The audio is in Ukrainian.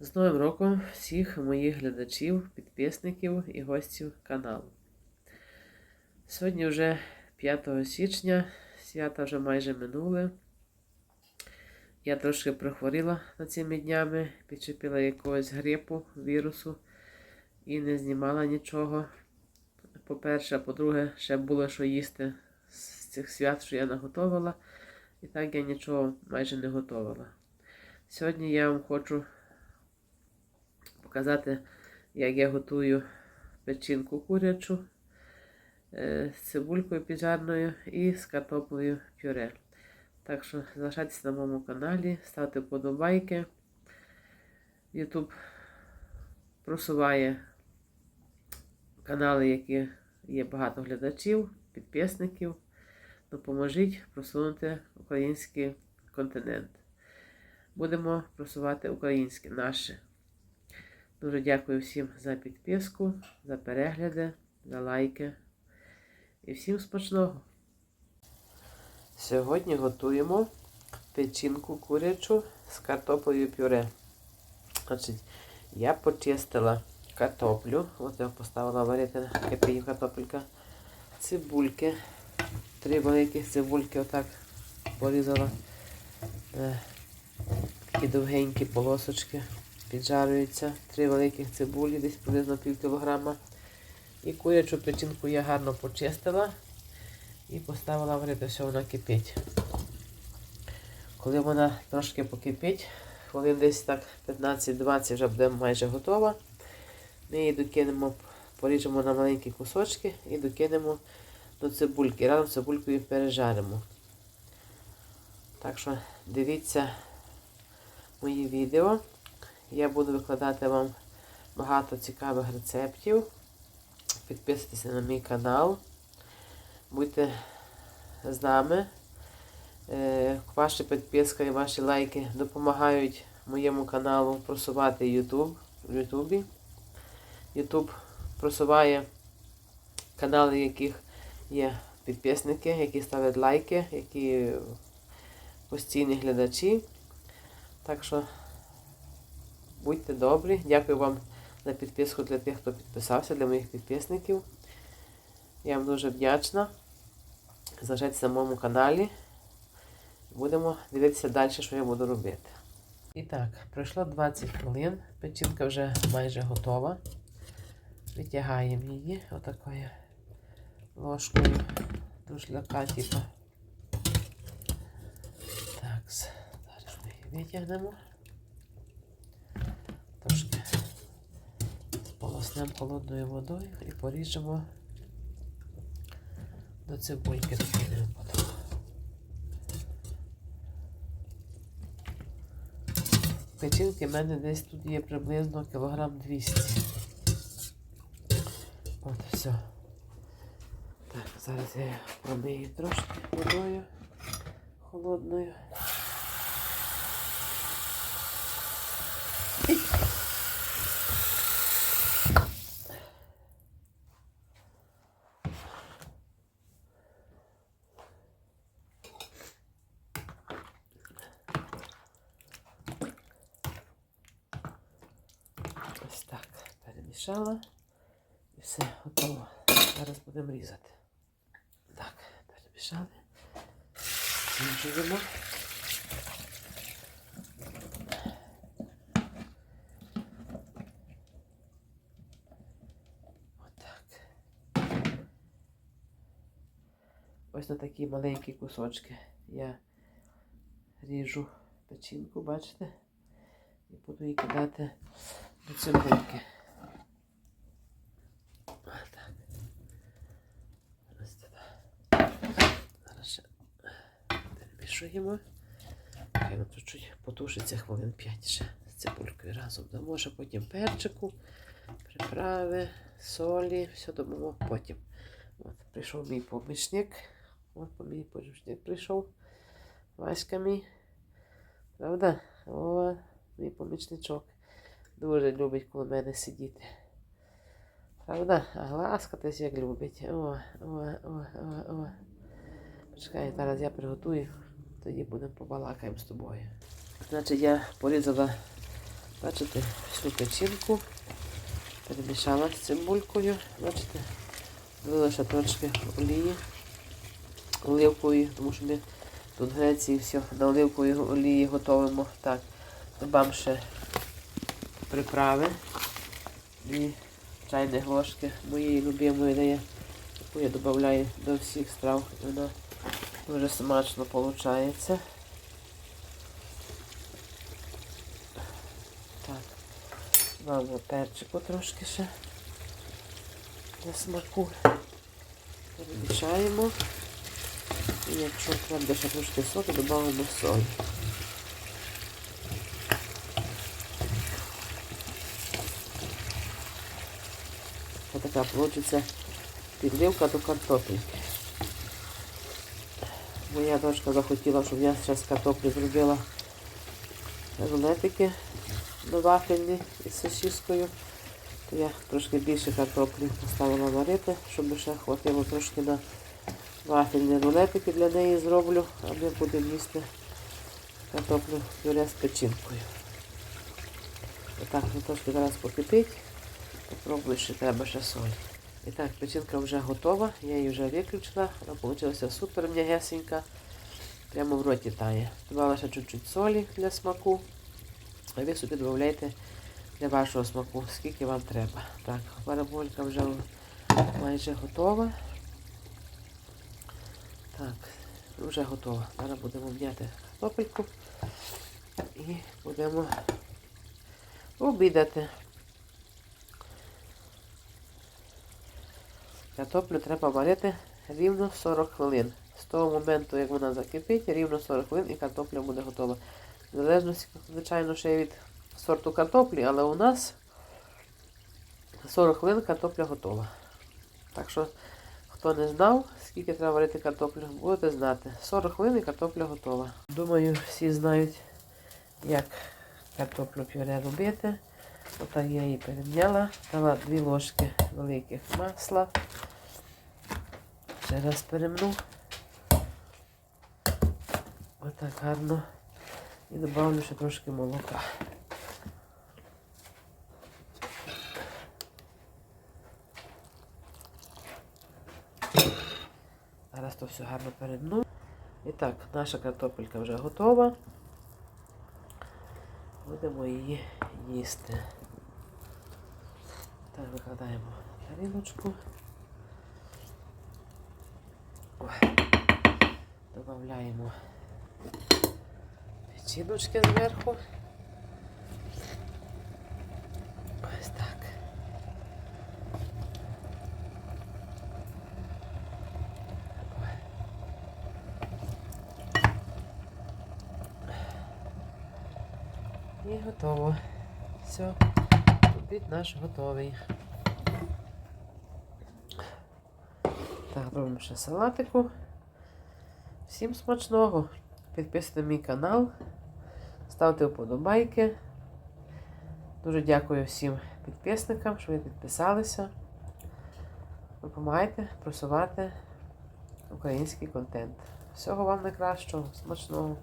З Новим роком всіх моїх глядачів, підписників і гостів каналу. Сьогодні вже 5 січня, свята вже майже минули. Я трошки прихворіла над цими днями, підчепила якогось грипу, вірусу і не знімала нічого. По-перше, а по-друге, ще було що їсти з цих свят, що я наготовила. І так я нічого майже не готувала. Сьогодні я вам хочу показати, як я готую печінку курячу е, з цибулькою піджарною і з картоплею пюре. Так що залишайтеся на моєму каналі, ставте вподобайки. YouTube просуває канали, які є багато глядачів, підписників. Допоможіть просунути український континент. Будемо просувати українське наше. Дуже дякую всім за підписку, за перегляди, за лайки. І всім смачного! Сьогодні готуємо печінку курячу з картоплею пюре. Значить, я почистила картоплю. От я поставила варити кипить картопелька. Цибульки. Три великих цибульки отак порізала. Е, Такі довгенькі полосочки піджарюються. Три великих цибулі, десь приблизно пів кілограма. І курячу печінку я гарно почистила і поставила варити, що вона кипить. Коли вона трошки покипить, хвилин десь так 15-20 вже буде майже готова. Ми її докинемо, поріжемо на маленькі кусочки і докинемо до цибульки. Разом з цибулькою пережаримо. Так що дивіться мої відео. Я буду викладати вам багато цікавих рецептів. Підписуйтесь на мій канал. Будьте з нами. Е, Ваші підписка і ваші лайки допомагають моєму каналу просувати YouTube в. YouTube просуває канали, яких є підписники, які ставлять лайки, які постійні глядачі. Так що будьте добрі. Дякую вам за підписку для тих, хто підписався, для моїх підписників. Я вам дуже вдячна. Залишайтеся на моєму каналі. Будемо дивитися далі, що я буду робити. І так, пройшло 20 хвилин. Печінка вже майже готова. Витягаємо її отакою ложкою душляка, типу. Так, зараз ми її витягнемо. Трошки сполоснемо холодною водою і поріжемо до цибульки докинемо. Печінки в мене десь тут є приблизно кілограм 200. От, все. Так, зараз я промию трошки водою холодною. Ось так перемішала. І все готово. Зараз будемо різати. Так, перемішали. Змішуємо. Ось на такі маленькі кусочки я ріжу печінку, бачите? І буду її кидати до цибульки. Отак. Ось туди. Зараз ще перемішуємо. Хай воно чуть-чуть потушиться хвилин 5 ще з цибулькою разом. Дамо ще потім перчику, приправи, солі, все додамо потім. От, прийшов мій помічник. От мій помічник прийшов. Васька мій. Правда? О, мій помічничок. Дуже любить коло мене сидіти. Правда? А гласкатись як любить. О, о, о, о, о. Чекай, зараз я приготую, тоді будемо побалакаємо з тобою. Значить, я порізала Бачите, всю печінку перемішала з цибулькою. Бачите, вилила ще трошки олії оливкової, тому що ми тут в Греції все на оливковій олії готуємо. Так, додам ще приправи. Дві чайні ложки моєї любимої яку я додаю до всіх страв. І вона дуже смачно виходить. Так, додамо перчику трошки ще для смаку. Перемішаємо. І якщо треба ще трошки соду, додамо соль. Ось така вийде підливка до картоплі. Моя дочка захотіла, щоб я зараз картоплі зробила рулетики на вафельні із сосискою. То я трошки більше картоплі поставила варити, щоб ще хватило трошки на вафельні рулетики для неї зроблю, а ми будемо їсти картоплю пюре з печінкою. Отак, ну трошки зараз покипить. Попробую, ще треба ще соль. І так, печінка вже готова, я її вже виключила. Вона вийшла супер м'ягесенька. Прямо в роті тає. Добавила ще чуть-чуть солі для смаку. А ви собі додавайте для вашого смаку, скільки вам треба. Так, бараболька вже майже готова. Так, вже готова. Зараз будемо м'яти картопельку і будемо обідати. Картоплю треба варити рівно 40 хвилин. З того моменту, як вона закипить, рівно 40 хвилин і картопля буде готова. В залежності, звичайно, ще від сорту картоплі, але у нас 40 хвилин картопля готова. Так що, хто не знав, скільки треба варити картоплю, будете знати. 40 хвилин і картопля готова. Думаю, всі знають, як картоплю пюре робити. Отак я її перем'яла. Дала 2 ложки великих масла. Ще раз перемну. Отак гарно. І додавлю ще трошки молока. Зараз то все гарно перемну. І так, наша картопелька вже готова. Будемо її їсти. Так, викладаємо тарілочку. Додаємо печіночки зверху. Ось так. І готово. Все, обід наш готовий. Так, робимо ще салатику. Всім смачного. Підписуйте мій канал, ставте вподобайки. Дуже дякую всім підписникам, що ви підписалися. Допомагайте просувати український контент. Всього вам найкращого, смачного!